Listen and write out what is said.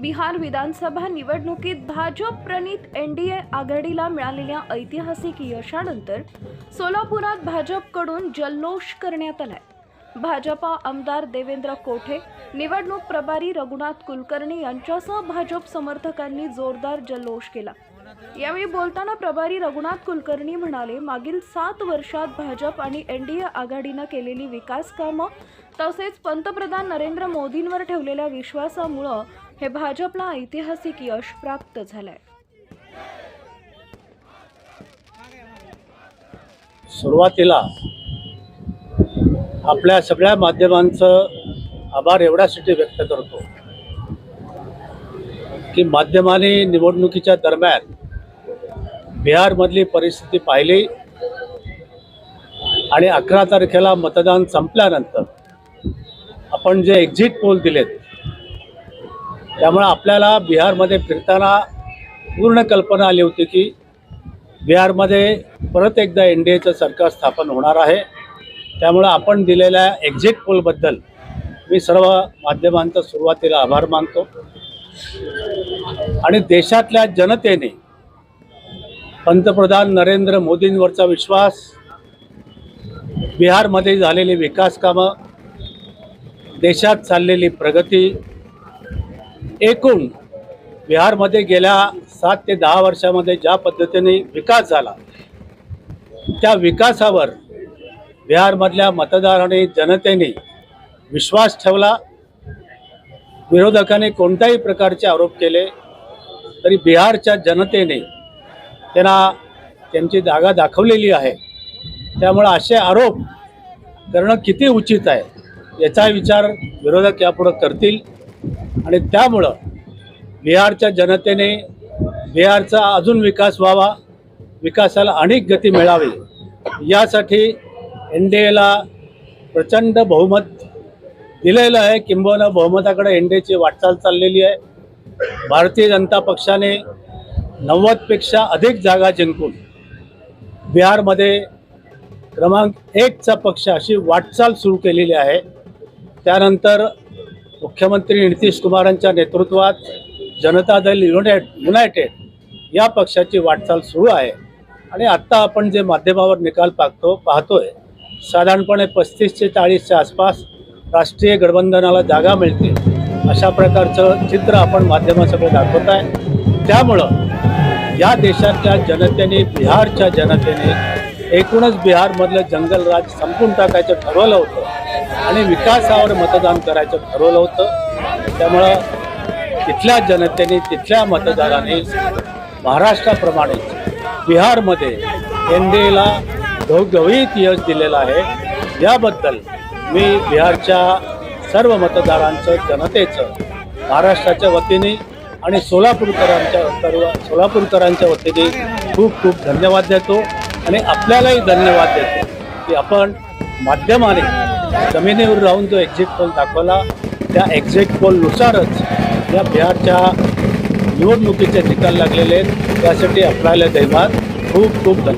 बिहार विधानसभा निवडणुकीत भाजप प्रणित एन डी ए आघाडीला मिळालेल्या ऐतिहासिक यशानंतर सोलापुरात भाजपकडून जल्लोष करण्यात आलाय. भाजपा आमदार देवेंद्र कोठे निवडणूक प्रभारी रघुनाथ कुलकर्णी यांच्यासह भाजप समर्थकांनी जोरदार जल्लोष केला. यावेळी बोलताना प्रभारी रघुनाथ कुलकर्णी म्हणाले मागील सात वर्षात भाजप आणि एन डी ए आघाडीनं केलेली विकास कामं तसेच पंतप्रधान नरेंद्र मोदींवर ठेवलेल्या विश्वासामुळं हे भाजपला ऐतिहासिक यश प्राप्त झालंय. सुरुवातीला आपल्या सगळ्या माध्यमांचं आभार एवढ्यासाठी व्यक्त करतो की माध्यमांनी निवडणुकीच्या दरम्यान बिहारमधली परिस्थिती पाहिली आणि अकरा तारखेला मतदान संपल्यानंतर आपण जे एक्झिट पोल दिलेत त्यामुळे आपल्याला बिहारमध्ये फिरताना पूर्ण कल्पना आली होती की बिहारमध्ये परत एकदा एन डी एचं सरकार स्थापन होणार आहे. त्यामुळं आपण दिलेल्या एक्झिट पोलबद्दल मी सर्व माध्यमांचा सुरुवातीला आभार मानतो. आणि देशातल्या जनतेने पंतप्रधान नरेंद्र मोदींवरचा विश्वास बिहारमध्ये झालेली विकास कामं देशात चाललेली प्रगती एकूण बिहारमध्ये गेल्या सात ते दहा वर्षामध्ये ज्या पद्धतीने विकास झाला त्या विकासावर बिहारमधल्या मतदाराने जनतेने विश्वास ठेवला. विरोधकांनी कोणत्याही प्रकारचे आरोप केले तरी बिहारच्या जनतेने त्यांना त्यांची जागा दाखवलेली आहे. त्यामुळं असे आरोप करणं किती उचित आहे याचा विचार विरोधक यापुढं करतील. आणि त्यामुळं बिहारच्या जनतेने बिहारचा अजून विकास व्हावा विकासाला अनेक गती मिळावी यासाठी एन डी एला प्रचंड बहुमत दिलेलं आहे. किंबहुना बहुमताकडे एन डी एची वाटचाल चाललेली आहे. भारतीय जनता पक्षाने नव्वदपेक्षा अधिक जागा जिंकून बिहारमध्ये क्रमांक एकचा पक्ष अशी वाटचाल सुरू केलेली आहे. त्यानंतर मुख्यमंत्री नितीश कुमारांच्या नेतृत्वात जनता दल युनायट युनायटेड या पक्षाची वाटचाल सुरू आहे. आणि आत्ता आपण जे माध्यमावर निकाल पाहतो पाहतोय साधारणपणे पस्तीस ते चाळीसच्या आसपास राष्ट्रीय गठबंधनाला जागा मिळते. अशा प्रकारचं चित्र आपण माध्यमासमोर दाखवत आहे. त्यामुळं या देशातल्या जनतेने बिहारच्या जनतेने एकूणच बिहारमधलं जंगलराज संपून टाकायचं ठरवलं होतं. आणि विकासावर मतदान करायचं ठरवलं होतं. त्यामुळं तिथल्या जनतेने तिथल्या मतदाराने महाराष्ट्राप्रमाणे बिहारमध्ये एन डी एला घवघवीत यश दिलेलं आहे. याबद्दल मी बिहारच्या सर्व मतदारांचं जनतेचं महाराष्ट्राच्या वतीने आणि सोलापूरकरांच्या सर्व सोलापूरकरांच्या वतीने खूप खूप धन्यवाद देतो. आणि आपल्यालाही धन्यवाद देतो की आपण माध्यमाने जमिनीवर राहून जो एक्झिट पोल दाखवला त्या एक्झिट पोलनुसारच या बिहारच्या निवडणुकीचे निकाल लागलेले आहेत. त्यासाठी आपल्याला धन्यवाद खूप खूप धन्यवाद.